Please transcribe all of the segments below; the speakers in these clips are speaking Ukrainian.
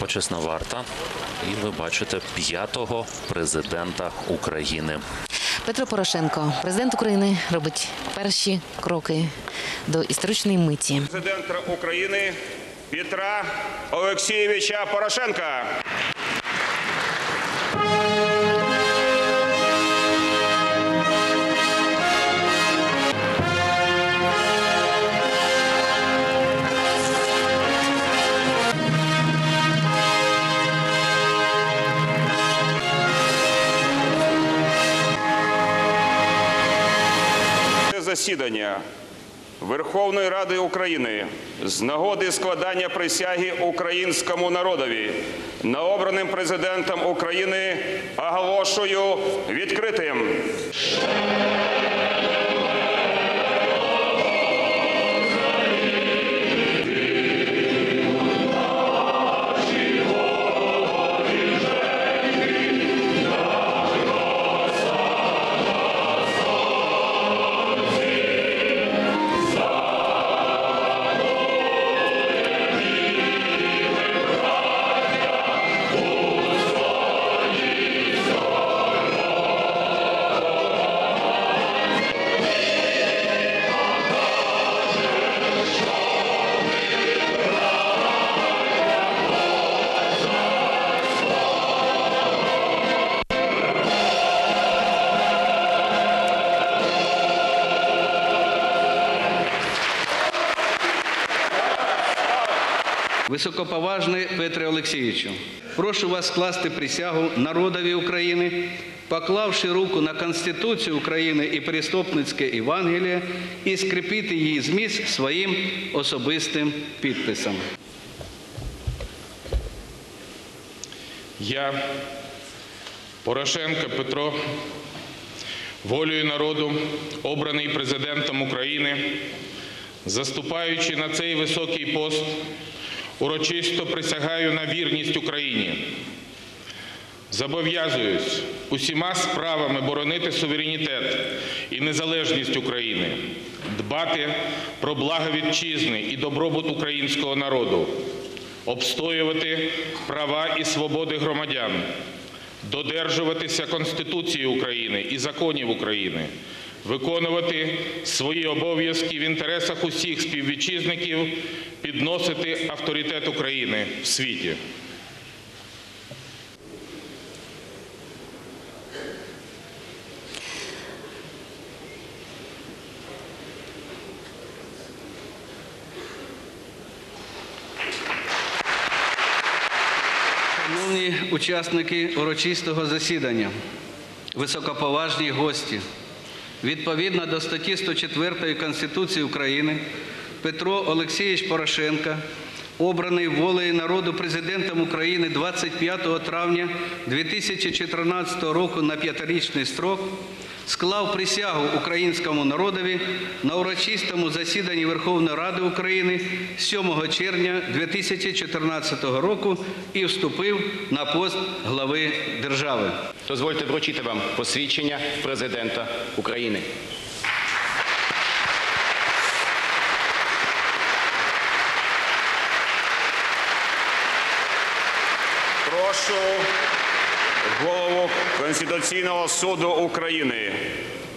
почесна варта. І ви бачите п'ятого президента України. Петро Порошенко, президент України, робить перші кроки до історичної миті. президента України Петра Олексійовича Порошенка. Засідання Верховної Ради України з нагоди складання присяги українському народові новообраним президентом України оголошую відкритим. Високоповажний Петре Олексійовичу, прошу вас скласти присягу народові України, поклавши руку на Конституцію України і Преступницьке Євангеліє і скріпити її зміст своїм особистим підписом. Я, Порошенко Петро, волею народу, обраний президентом України, заступаючи на цей високий пост, урочисто присягаю на вірність Україні. Зобов'язуюсь усіма справами боронити суверенітет і незалежність України, дбати про благо вітчизни і добробут українського народу, обстоювати права і свободи громадян, додержуватися Конституції України і законів України, виконувати свої обов'язки в інтересах усіх співвітчизників, підносити авторитет України в світі. Учасники урочистого засідання, високоповажні гості, відповідно до статті 104 Конституції України, Петро Олексійович Порошенко, обраний волею народу президентом України 25 травня 2014 року на п'ятирічний строк, склав присягу українському народові на урочистому засіданні Верховної Ради України 7 червня 2014 року і вступив на пост глави держави. Дозвольте вручити вам посвідчення президента України. Прошу голову Конституційного суду України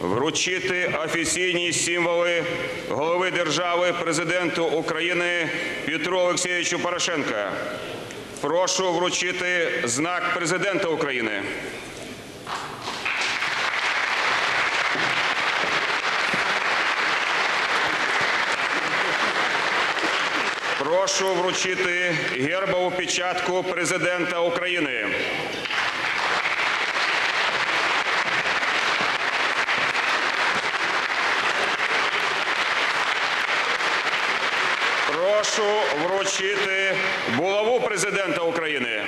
вручити офіційні символи голови держави президенту України Петру Олексійовичу Порошенка. Прошу вручити знак президента України. Прошу вручити гербову печатку президента України. Прошу вручити булаву президента України.